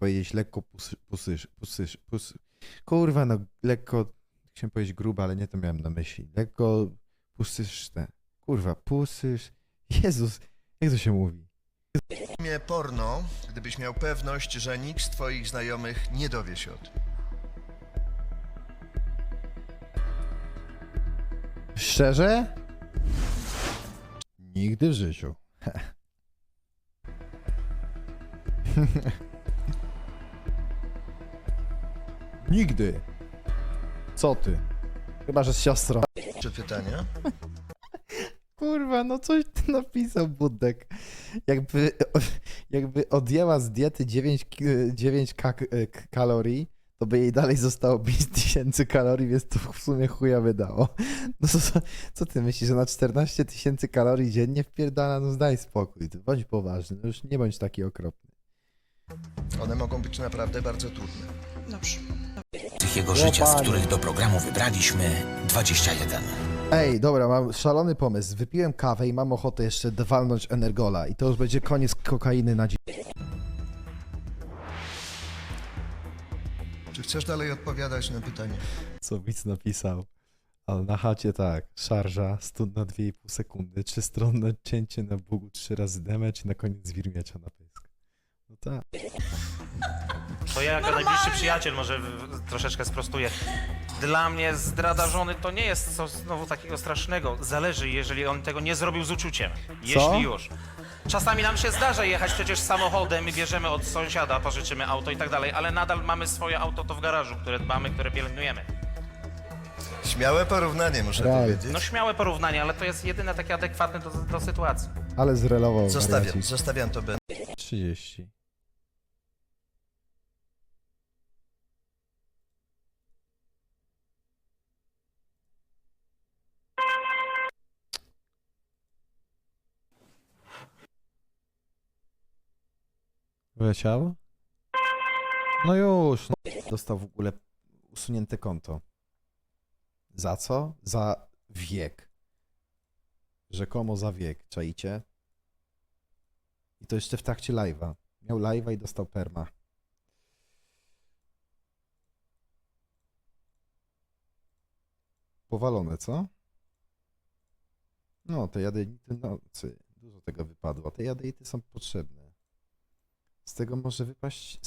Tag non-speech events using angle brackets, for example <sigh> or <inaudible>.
powiedzieć lekko pusy, pusysz, pusysz, pus... Kurwa, no lekko, chciałem powiedzieć grubo, ale nie to miałem na myśli. Lekko pusyszne. Kurwa, pusysz... Jezus, jak to się mówi? filmie porno, gdybyś miał pewność, że nikt z twoich znajomych nie dowie się o tym? Szczerze? Nigdy w życiu. <laughs> Nigdy. Co ty? Chyba, że z siostrą. Czy pytania? <laughs> Kurwa, no coś ty napisał Budek. Jakby, jakby odjęła z diety 9, ki- 9 ka- k- kalorii, to by jej dalej zostało 5000 kalorii, więc to w sumie chuja wydało. No co, co, ty myślisz, że na 14 tysięcy kalorii dziennie wpierdala? No zdaj spokój, ty bądź poważny, no już nie bądź taki okropny. One mogą być naprawdę bardzo trudne. Dobrze. tych jego życia, z których do programu wybraliśmy 21. Ej, dobra, mam szalony pomysł. Wypiłem kawę i mam ochotę jeszcze walnąć energola i to już będzie koniec kokainy na dziś. Czy chcesz dalej odpowiadać na pytanie? co widz napisał. Ale na chacie tak, szarża, stun na 2,5 sekundy, trzystronne cięcie na bugu, trzy razy damage i na koniec wirmiecza na pysk. Tak. To ja jako najbliższy przyjaciel może w- w- troszeczkę sprostuję. Dla mnie zdrada żony to nie jest coś znowu takiego strasznego. Zależy, jeżeli on tego nie zrobił z uczuciem. Jeśli już. Czasami nam się zdarza jechać przecież samochodem i bierzemy od sąsiada, pożyczymy auto i tak dalej, ale nadal mamy swoje auto to w garażu, które dbamy, które pielęgnujemy. Śmiałe porównanie, muszę Right. powiedzieć. No śmiałe porównanie, ale to jest jedyne takie adekwatne do, do sytuacji. Ale zrelował Zostawiam, wariacik. zostawiam to Ben. 30. Wyleciało? No już. No. Dostał w ogóle usunięte konto. Za co? Za wiek. Rzekomo za wiek, czaicie? I to jeszcze w trakcie live'a. Miał live'a i dostał perma. Powalone, co? No, te jadenity nocy. Dużo tego wypadło. Te jadenity są potrzebne. Z tego może wypaść